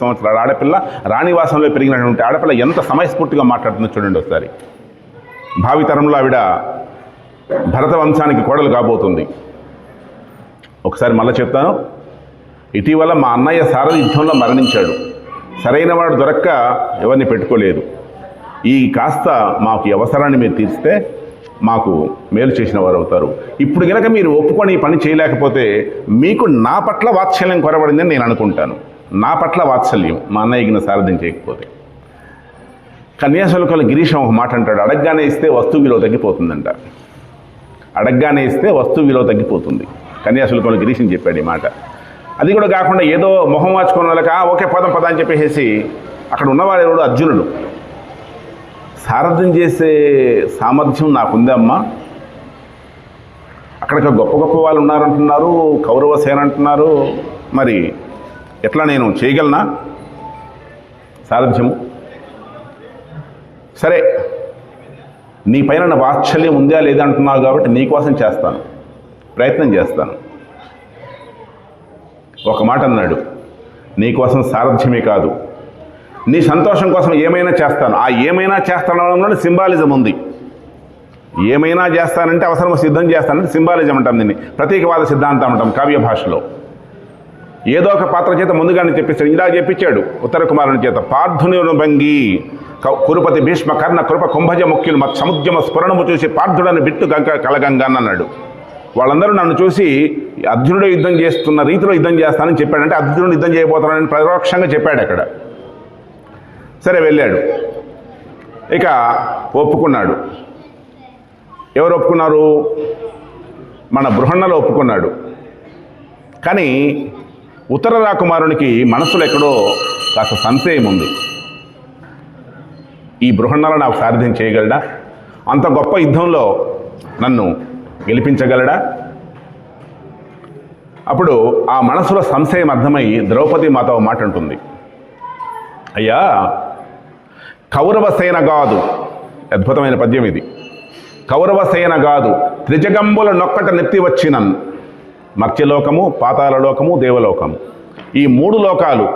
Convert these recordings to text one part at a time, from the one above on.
సంవత్సరాల. ఆడపిల్ల రాణివాసంలో పెరిగినటువంటి ఆడపిల్ల ఎంత సమయస్ఫూర్తిగా మాట్లాడుతుందో చూడండి ఒకసారి. భావితరంలో ఆవిడ భరత వంశానికి కోడలు కాబోతుంది. ఒకసారి మళ్ళీ చెప్తాను. ఇటీవల మా అన్నయ్య సారథి యుద్ధంలో మరణించాడు. సరైన వాడు దొరక్క ఎవరిని పెట్టుకోలేదు. ఈ కాస్త మాకు అవసరాన్ని మీరు తీస్తే మాకు మేలు చేసిన వారు అవుతారు. ఇప్పుడు గనక మీరు ఒప్పుకొని పని చేయలేకపోతే మీకు నా పట్ల వాత్సల్యం కొరబడిందని నేను అనుకుంటాను. నా పట్ల వాత్సల్యం మా అన్నయ్యకిన సారథ్యం చేయకపోతే. కన్యాశుల్కంలో గిరీశం ఒక మాట అంటాడు అడగ్గానే ఇస్తే వస్తువు విలువ తగ్గిపోతుందంట. అడగ్గానే ఇస్తే వస్తువు విలువ తగ్గిపోతుంది. కన్యాశుల్కంలో గిరీశం చెప్పాడు ఈ మాట. అది కూడా కాకుండా ఏదో మొహం వాచుకున్న వాళ్ళకి ఓకే పదం పద అని చెప్పేసి అక్కడ ఉన్నవాడు ఎవడు అర్జునుడు సారథ్యం చేసే సామర్థ్యం నాకుందమ్మా. అక్కడ గొప్ప గొప్ప వాళ్ళు ఉన్నారంటున్నారు కౌరవ సేన అంటున్నారు. మరి ఎట్లా నేను చేయగలనా? సారథ్యము. సరే నీ పైన నా వాత్సల్యం ఉందా లేదా అంటున్నావు కాబట్టి నీకోసం చేస్తాను. ప్రయత్నం చేస్తాను. ఒక మాట అన్నాడు నీకోసం సారథ్యమే కాదు. నీ సంతోషం కోసం ఏమైనా చేస్తాను. ఆ ఏమైనా చేస్తానడంలో సింబాలిజం ఉంది. ఏమైనా చేస్తానంటే అవసరం సిద్ధం చేస్తానంటే సింబాలిజం అంటాం దీన్ని. ప్రతీకవాద సిద్ధాంతం అంటాం కావ్య భాషలో. ఏదో ఒక పాత్ర చేత ముందుగానే చెప్పిస్తాడు ఇలా చెప్పించాడు ఉత్తర కుమారుని చేత పార్థుని భంగి. కురుపతి భీష్మ కర్ణ కృప కుంభజ ముఖ్యులు మత్ సముద్యమ స్ఫురణము చూసి పార్థుడని బిట్టు గంగ కలగంగా అన్నాడు. వాళ్ళందరూ నన్ను చూసి అర్జునుడు యుద్ధం చేస్తున్న రీతిలో యుద్ధం చేస్తానని చెప్పాడంటే అర్జునుడు యుద్ధం చేయబోతున్నాడని పరోక్షంగా చెప్పాడు అక్కడ. సరే వెళ్ళాడు. ఇక ఒప్పుకున్నాడు. ఎవరు ఒప్పుకున్నారు? మన బృహన్నలో ఒప్పుకున్నాడు. కానీ ఉత్తర రాకుమారునికి మనసులో ఎక్కడో కాస్త సంశయం ఉంది. ఈ బృహన్నల నాకు సారథ్యం చేయగలడా? అంత గొప్ప యుద్ధంలో నన్ను గెలిపించగలడా? అప్పుడు ఆ మనసులో సంశయం అర్థమై ద్రౌపది మాత మాట అంటుంది అయ్యా కౌరవ సేన కాదు అద్భుతమైన పద్యం ఇది. కౌరవ సేన కాదు త్రిజగంబుల నొక్కట నెత్తి వచ్చినన్. మత్స్యలోకము పాతాళలోకము దేవలోకము. ఈ మూడు లోకాలు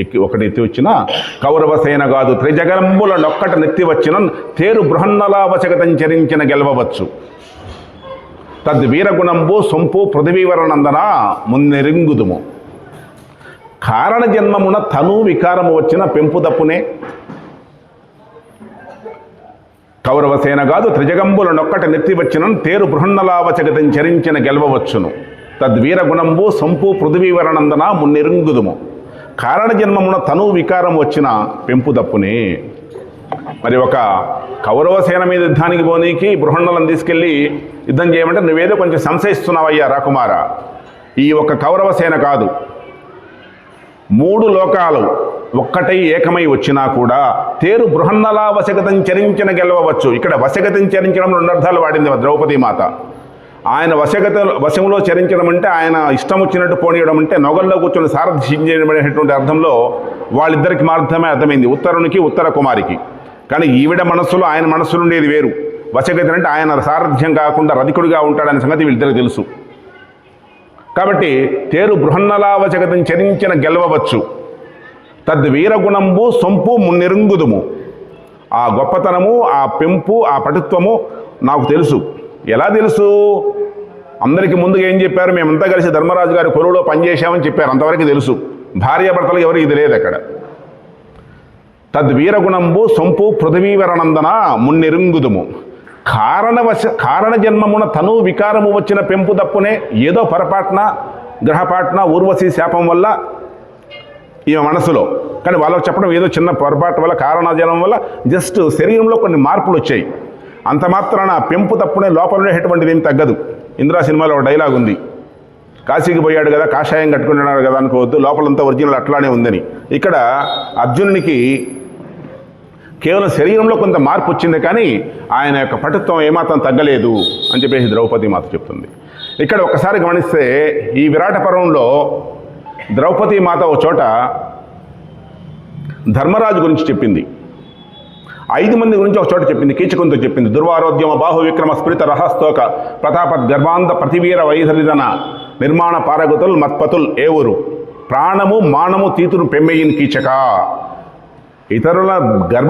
ఎక్కి ఒకటి ఎత్తి వచ్చిన కౌరవ సేన కాదు త్రిజగంబుల నొక్కట నెత్తి వచ్చిన తేరు బృహన్నలావచగతం చరించిన గెలవవచ్చు. తద్వీరగుణంబు సొంపు పృథివీవరనందన మున్నెరింగుదుము. కారణ జన్మమున తను వికారము వచ్చిన పెంపుదప్పునే కౌరవసేన కాదు త్రిజగంబుల నొక్కట నెత్తి వచ్చిన తేరు బృహన్నలావచగతం చరించిన గెలవవచ్చును. తద్వీరగుణంబు సంపు పృథువీవరనందన మున్నెరింగుదుము. కారణ జన్మమున తను వికారం వచ్చిన పెంపు దప్పునే. మరి ఒక కౌరవసేన మీద యుద్ధానికి పోనీకి బృహన్నలను తీసుకెళ్ళి యుద్ధం చేయమంటే నువ్వేదో కొంచెం సంశయిస్తున్నావయ్యా రాకుమార. ఈ ఒక కౌరవసేన కాదు. మూడు లోకాలు ఒక్కటై ఏకమై వచ్చినా కూడా తేరు బృహన్నలా వశగతం చరించిన గెలవవచ్చు. ఇక్కడ వశగతం చరించడం రెండు అర్థాలు వాడింది ద్రౌపది మాత. ఆయన వశగత వశంలో చరించడం అంటే ఆయన ఇష్టం వచ్చినట్టు పోనీయడం అంటే నొగల్లో కూర్చొని సారథ్యం చేయడం అర్థంలో వాళ్ళిద్దరికి మాత్రమే అర్థమైంది. ఉత్తరునికి ఉత్తర కుమారికి. కానీ ఈవిడ మనస్సులో ఆయన మనస్సులు ఉండేది వేరు. వశగతి అంటే ఆయన సారథ్యం కాకుండా రధికుడిగా ఉంటాడనే సంగతి వీళ్ళిద్దరికి తెలుసు. కాబట్టి తేరు బృహన్నలావచగతం చరించిన గెలవవచ్చు. తద్వీరగుణంబు సొంపు మున్నిరుంగుదుము. ఆ గొప్పతనము ఆ పెంపు ఆ పటుత్వము నాకు తెలుసు. ఎలా తెలుసు? అందరికీ ముందుగా ఏం చెప్పారు? మేమంతా కలిసి ధర్మరాజు గారి కొలువులో పనిచేశామని చెప్పారు. అంతవరకు తెలుసు. భార్యాభర్తలు ఎవరికి ఇది లేదు అక్కడ తద్వీరగుణంబు సొంపు పృథివీవరనందన మున్నిరుంగుదుము. కారణవశ కారణ జన్మమున తను వికారము వచ్చిన పెంపు తప్పునే ఏదో పొరపాటున గ్రహపాటున ఊర్వశి శాపం వల్ల ఈమె మనసులో. కానీ వాళ్ళకి చెప్పడం ఏదో చిన్న పొరపాటు వల్ల కారణజనం వల్ల జస్ట్ శరీరంలో కొన్ని మార్పులు వచ్చాయి. అంత మాత్రాన పెంపు తప్పునే లోపల ఉండేటువంటిది ఏం తగ్గదు. ఇందిరా సినిమాలో ఒక డైలాగ్ ఉంది. కాశీకి పోయాడు కదా కాషాయం కట్టుకుంటున్నాడు కదా అనుకోవద్దు లోపలంతా ఒరిజినల్ అట్లానే ఉందని. ఇక్కడ అర్జునునికి కేవలం శరీరంలో కొంత మార్పు వచ్చింది కానీ ఆయన యొక్క పటుత్వం ఏమాత్రం తగ్గలేదు అని చెప్పేసి ద్రౌపది మాత చెప్తుంది. ఇక్కడ ఒకసారి గమనిస్తే ఈ విరాట పర్వంలో ద్రౌపది మాత ఒక చోట ధర్మరాజు గురించి చెప్పింది. ఐదు మంది గురించి ఒక చోట చెప్పింది కీచకుంతో చెప్పింది. దుర్వారోద్యమ బాహు విక్రమ స్ఫురిత రహస్తోక ప్రతాప గర్భాంత ప్రతివీర వైధరిదన నిర్మాణ పారగతుల్ మత్పతుల్ ఏ ఊరు ప్రాణము మానము తీతును పెమ్మెయిన్ కీచక. ఇతరుల గర్భ